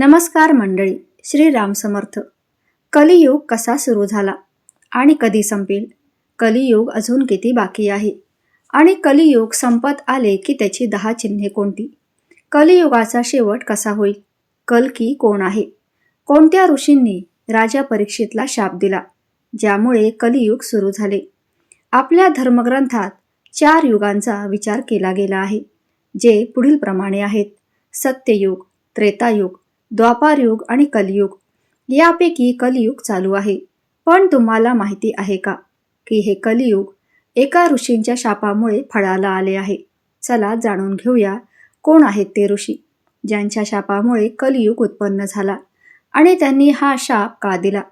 नमस्कार मंडळी श्री राम समर्थ. कलियुग कसा सुरू झाला? आणि कधी संपेल? कलियुग अजून किती बाकी आहे? आणि कलियुग संपत आले की त्याची दहा चिन्हे कोणती? कलियुगाचा शेवट कसा होईल? कलकी कोण आहे? कोणत्या ऋषींनी राजा परीक्षितला शाप दिला? ज्यामुळे कलियुग सुरू झाले. आपल्या धर्मग्रंथात चार युगांचा विचार केला गेला आहे जे पुढील प्रमाणे आहेत. सत्ययुग त्रेतायुग द्वापारयुग आणि कलियुग. यापैकी कलियुग चालू आहे. पण तुम्हाला माहिती आहे का? की हे कलियुग एका ऋषींच्या शापामुळे फळाला आले आहे. चला जाणून घेऊया कोण आहेत ते ऋषी? ज्यांच्या शापामुळे कलियुग उत्पन्न झाला आणि त्यांनी हा शाप का दिला?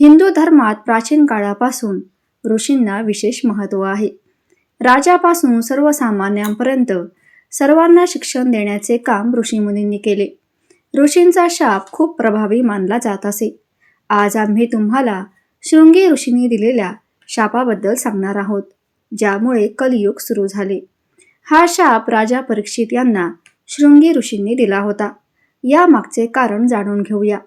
हिंदू धर्मात प्राचीन काळापासून ऋषींना विशेष महत्त्व आहे. राजापासून सर्वसामान्यांपर्यंत सर्वांना शिक्षण देण्याचे काम ऋषीमुनींनी केले. ऋषींचा शाप खूप प्रभावी मानला जात असे. आज आम्ही तुम्हाला शृंगी ऋषींनी दिलेल्या शापाबद्दल सांगणार आहोत ज्यामुळे कलयुग सुरू झाले. हा शाप राजा परीक्षित यांना शृंगी ऋषींनी दिला होता. या मागचे कारण जाणून घेऊया.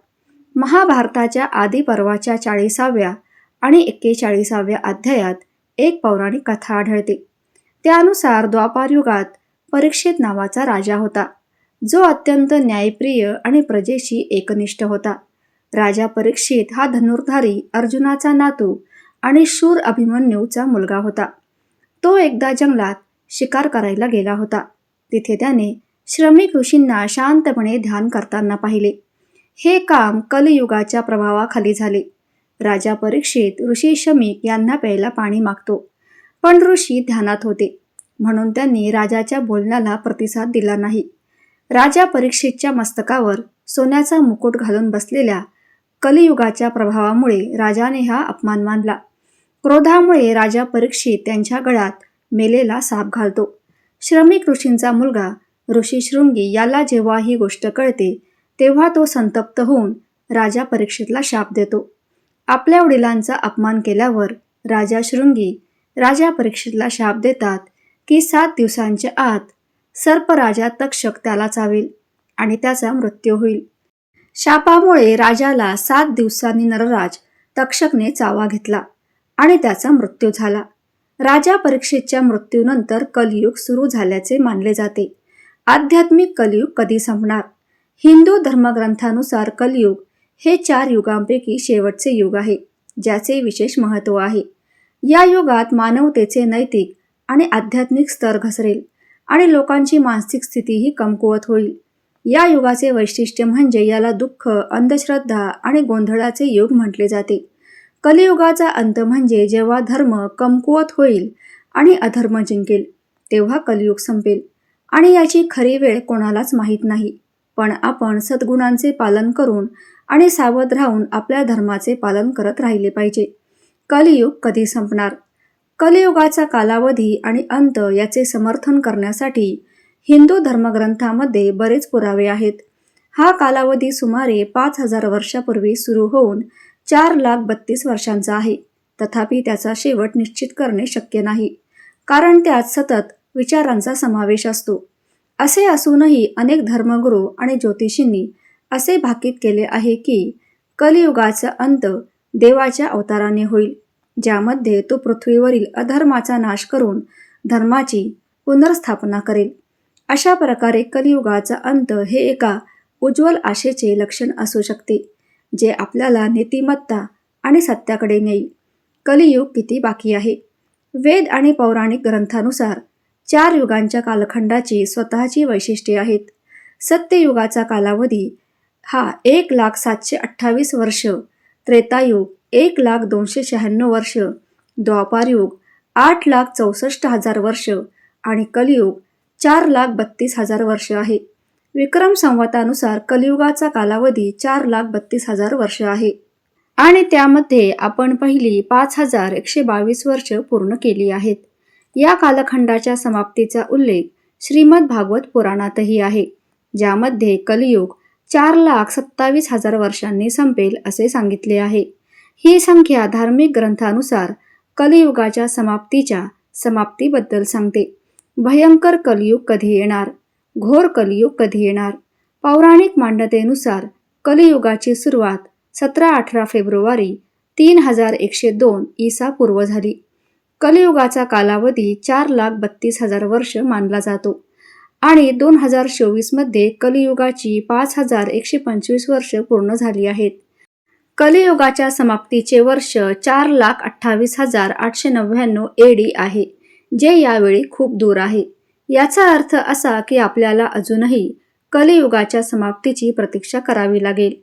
महाभारताच्या आदी पर्वाच्या चाळीसाव्या आणि एक्केचाळीसाव्या अध्यायात एक पौराणिक कथा आढळते. त्यानुसार द्वापार युगात परीक्षित नावाचा राजा होता. जो अत्यंत न्यायप्रिय आणि प्रजेशी एकनिष्ठ होता. राजा परीक्षित हा धनुर्धारी अर्जुनाचा नातू आणि शूर अभिमन्यूचा मुलगा होता. तो एकदा जंगलात शिकार करायला गेला होता. तिथे त्याने श्रमिक ऋषींना शांतपणे ध्यान करताना पाहिले. हे काम कलयुगाच्या प्रभावाखाली झाले. राजा परीक्षित ऋषी शमिक यांना प्यायला पाणी मागतो. पण ऋषी ध्यानात होते. म्हणून त्यांनी राजाच्या बोलण्याला प्रतिसाद दिला नाही. राजा परीक्षितच्या मस्तकावर सोन्याचा मुकुट घालून बसलेल्या कलियुगाच्या प्रभावामुळे राजाने हा अपमान मानला. क्रोधामुळे राजा परीक्षित त्यांच्या गळ्यात मेलेला साप घालतो. श्रमिक ऋषींचा मुलगा ऋषी शृंगी याला जेव्हा ही गोष्ट कळते तेव्हा तो संतप्त होऊन राजा परीक्षितला शाप देतो. आपल्या वडिलांचा अपमान केल्यावर राजा शृंगी राजा परीक्षितला शाप देतात की सात दिवसांच्या आत सर्पराजा तक्षक त्याला चावेल आणि त्याचा मृत्यू होईल. शापामुळे राजाला सात दिवसांनी नरराज तक्षकने चावा घेतला आणि त्याचा मृत्यू झाला. राजा परीक्षेच्या मृत्यूनंतर कलियुग सुरू झाल्याचे मानले जाते. आध्यात्मिक कलियुग कधी संपणार? हिंदू धर्मग्रंथानुसार कलियुग हे चार युगांपैकी शेवटचे युग आहे ज्याचे विशेष महत्त्व आहे. या युगात मानवतेचे नैतिक आणि आध्यात्मिक स्तर घसरेल. आणि लोकांची मानसिक स्थितीही कमकुवत होईल. या युगाचे वैशिष्ट्य म्हणजे याला दुःख अंधश्रद्धा आणि गोंधळाचे युग म्हटले जाते. कलियुगाचा अंत म्हणजे जेव्हा धर्म कमकुवत होईल आणि अधर्म जिंकेल तेव्हा कलियुग संपेल. आणि याची खरी वेळ कोणालाच माहीत नाही. पण आपण सद्गुणांचे पालन करून आणि सावध राहून आपल्या धर्माचे पालन करत राहिले पाहिजे. कलियुग कधी संपणार? कलियुगाचा कालावधी आणि अंत याचे समर्थन करण्यासाठी हिंदू धर्मग्रंथामध्ये बरेच पुरावे आहेत. हा कालावधी सुमारे पाच हजार वर्षापूर्वी सुरू होऊन चार लाख बत्तीस वर्षांचा आहे. तथापि त्याचा शेवट निश्चित करणे शक्य नाही. कारण त्यात सतत विचारांचा समावेश असतो. असे असूनही अनेक धर्मगुरू आणि ज्योतिषींनी असे भाकीत केले आहे की कलियुगाचा अंत देवाच्या अवताराने होईल. ज्यामध्ये तो पृथ्वीवरील अधर्माचा नाश करून धर्माची पुनर्स्थापना करेल. अशा प्रकारे कलियुगाचा अंत हे एका उज्ज्वल आशेचे लक्षण असू शकते जे आपल्याला नीतिमत्ता आणि सत्याकडे नेईल. कलियुग किती बाकी आहे? वेद आणि पौराणिक ग्रंथानुसार चार युगांच्या कालखंडाची स्वतःची वैशिष्ट्ये आहेत. सत्ययुगाचा कालावधी हा एक लाख सातशे अठ्ठावीस वर्ष त्रेतायुग एक लाख दोनशे शहाण्णव वर्ष द्वापारयुग आठ लाख चौसष्ट हजार वर्ष आणि कलियुग चार लाख बत्तीस हजार वर्ष आहे. विक्रम संवतानुसार कलियुगाचा कालावधी चार लाख बत्तीस हजार वर्ष आहे. आणि त्यामध्ये आपण पहिली पाच हजार एकशे बावीस वर्ष पूर्ण केली आहेत. या कालखंडाच्या समाप्तीचा उल्लेख श्रीमद भागवत पुराणातही आहे ज्यामध्ये कलियुग चार लाख सत्तावीस हजार वर्षांनी संपेल असे सांगितले आहे. ही संख्या धार्मिक ग्रंथानुसार कलियुगाच्या समाप्तीच्या समाप्तीबद्दल सांगते. भयंकर कलियुग कधी येणार? घोर कलियुग कधी येणार? पौराणिक मान्यतेनुसार कलियुगाची सुरुवात सतरा अठरा फेब्रुवारी तीन हजार एकशे दोन ईसा पूर्व झाली. कलियुगाचा कालावधी चार लाख बत्तीस हजार वर्ष मानला जातो आणि दोन हजार चोवीसमध्ये कलियुगाची पाच हजार एकशे पंचवीस वर्ष पूर्ण झाली आहेत. कलियुगाच्या समाप्तीचे वर्ष चार लाख अठ्ठावीस हजार आठशे नव्याण्णव एडी आहे जे यावेळी खूप दूर आहे. याचा अर्थ असा की आपल्याला अजूनही कलियुगाच्या समाप्तीची प्रतीक्षा करावी लागेल.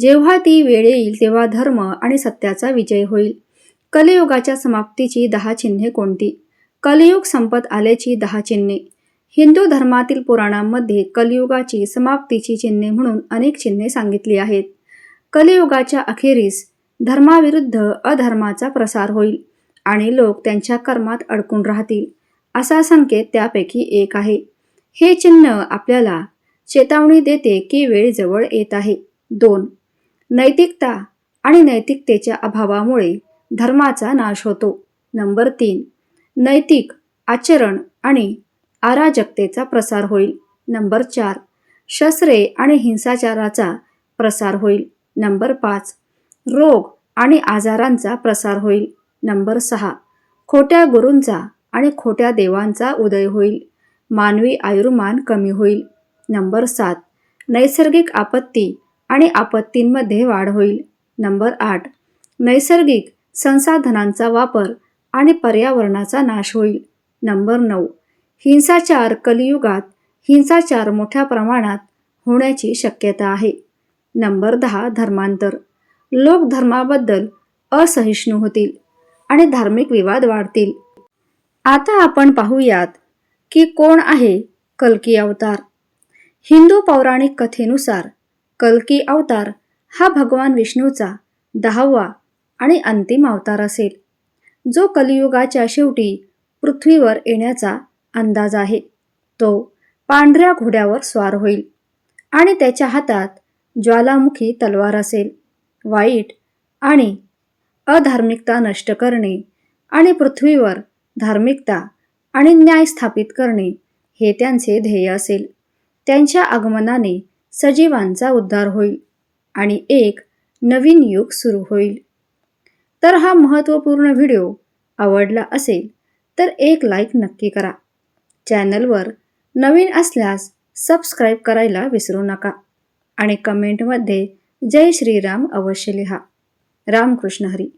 जेव्हा ती वेळ येईल तेव्हा धर्म आणि सत्याचा विजय होईल. कलियुगाच्या समाप्तीची दहा चिन्हे कोणती? कलियुग संपत आल्याची दहा चिन्हे. हिंदू धर्मातील पुराणांमध्ये कलियुगाची समाप्तीची चिन्हे म्हणून अनेक चिन्हे सांगितली आहेत. कलियुगाच्या अखेरीस धर्माविरुद्ध अधर्माचा प्रसार होईल आणि लोक त्यांच्या कर्मात अडकून राहतील असा संकेत त्यापैकी एक आहे. हे चिन्ह आपल्याला चेतावणी देते की वेळ जवळ येत आहे. दोन नैतिकता आणि नैतिकतेच्या अभावामुळे धर्माचा नाश होतो. नंबर तीन नैतिक आचरण आणि अराजकतेचा प्रसार होईल. नंबर चार शस्त्रे आणि हिंसाचाराचा प्रसार होईल. नंबर पाच. रोग आणि आजारांचा प्रसार होईल. नंबर सहा. खोट्या गुरूंचा आणि खोट्या देवांचा उदय होईल. मानवी आयुर्मान कमी होईल. नंबर सात. नैसर्गिक आपत्ती आणि आपत्तींमध्ये वाढ होईल. नंबर आठ. नैसर्गिक संसाधनांचा वापर आणि पर्यावरणाचा नाश होईल. नंबर नऊ. हिंसाचार कलियुगात हिंसाचार मोठ्या प्रमाणात होण्याची शक्यता आहे. नंबर दहा धर्मांतर. लोक धर्माबद्दल असहिष्णू होतील आणि धार्मिक विवाद वाढतील. आता आपण पाहूयात की कोण आहे कल्की अवतार. हिंदू पौराणिक कथेनुसार कल्की अवतार हा भगवान विष्णूचा दहावा आणि अंतिम अवतार असेल जो कलियुगाच्या शेवटी पृथ्वीवर येण्याचा अंदाज आहे. तो पांढऱ्या घोड्यावर स्वार होईल आणि त्याच्या हातात ज्वालामुखी तलवार असेल. वाईट आणि अधार्मिकता नष्ट करणे आणि पृथ्वीवर धार्मिकता आणि न्याय स्थापित करणे हे त्यांचे ध्येय असेल. त्यांच्या आगमनाने सजीवांचा उद्धार होईल आणि एक नवीन युग सुरू होईल. तर हा महत्त्वपूर्ण व्हिडिओ आवडला असेल तर एक लाईक नक्की करा. चॅनलवर नवीन असल्यास सबस्क्राईब करायला विसरू नका. आणि कमेंटमध्ये जय श्रीराम अवश्य लिहा. रामकृष्ण हरी.